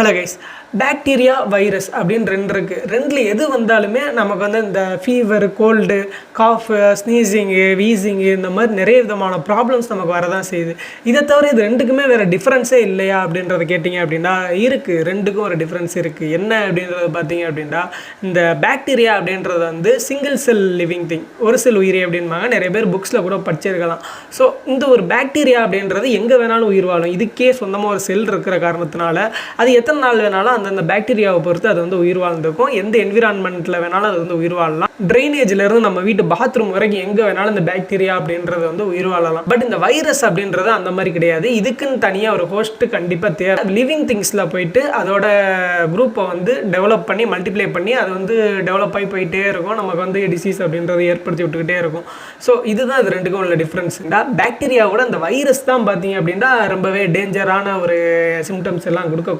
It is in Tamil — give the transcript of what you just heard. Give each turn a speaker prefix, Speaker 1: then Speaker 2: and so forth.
Speaker 1: ஹலோ கைஸ் பாக்டீரியா வைரஸ் அப்படின்னு ரெண்டு இருக்குது ரெண்டில் எது வந்தாலுமே நமக்கு வந்து இந்த ஃபீவர் கோல்டு காஃபு ஸ்னீசிங்கு வீசிங்கு இந்த மாதிரி நிறைய விதமான ப்ராப்ளம்ஸ் நமக்கு வரதான் செய்யுது. இதை தவிர இது ரெண்டுக்குமே வேறு டிஃப்ரென்ஸே இல்லையா அப்படின்றத கேட்டிங்க அப்படின்னா இருக்குது ரெண்டுக்கும் ஒரு டிஃப்ரென்ஸ் இருக்குது என்ன அப்படின்றத பார்த்தீங்க அப்படின்னா இந்த பாக்டீரியா அப்படின்றது வந்து சிங்கிள் செல் லிவிங் திங் ஒரு செல் உயிரி அப்படின்பாங்க. நிறைய பேர் புக்ஸில் கூட படிச்சிருக்கலாம். ஸோ இந்த ஒரு பாக்டீரியா அப்படின்றது எங்கே வேணாலும் உயிர் வாழும். இதுக்கே சொந்தமாக ஒரு செல் இருக்கிற காரணத்தினால அது எத்தனை எத்தனை நாள் வேணாலும் அந்தந்த பாக்டீரியாவை பொறுத்து அது வந்து உயிர் வாழ்ந்துருக்கும். எந்த என்விரான்மெண்ட்டில் வேணாலும் அது வந்து உயிர் வாழலாம். ட்ரைனேஜ்லேருந்து நம்ம வீட்டு பாத்ரூம் வரைக்கும் எங்கே வேணாலும் இந்த பாக்டீரியா அப்படின்றது வந்து உயிர் வாழலாம். பட் இந்த வைரஸ் அப்படின்றது அந்த மாதிரி கிடையாது. இதுக்குன்னு தனியாக ஒரு ஹோஸ்ட் கண்டிப்பாக தேவை. லிவிங் திங்ஸில் போயிட்டு அதோட குரூப்பை வந்து டெவலப் பண்ணி மல்டிப்ளை பண்ணி அது வந்து டெவலப் ஆகி போயிட்டே இருக்கும். நமக்கு வந்து டிசீஸ் அப்படின்றத ஏற்படுத்தி விட்டுக்கிட்டே இருக்கும். ஸோ இதுதான் இது ரெண்டுக்கும் உள்ள டிஃப்ரென்ஸ் பாக்டீரியாவோட அந்த வைரஸ் தான் பார்த்தீங்க அப்படின்னா ரொம்பவே டேஞ்சரான ஒரு சிம்டம்ஸ் எல்லாம் கொடுக்க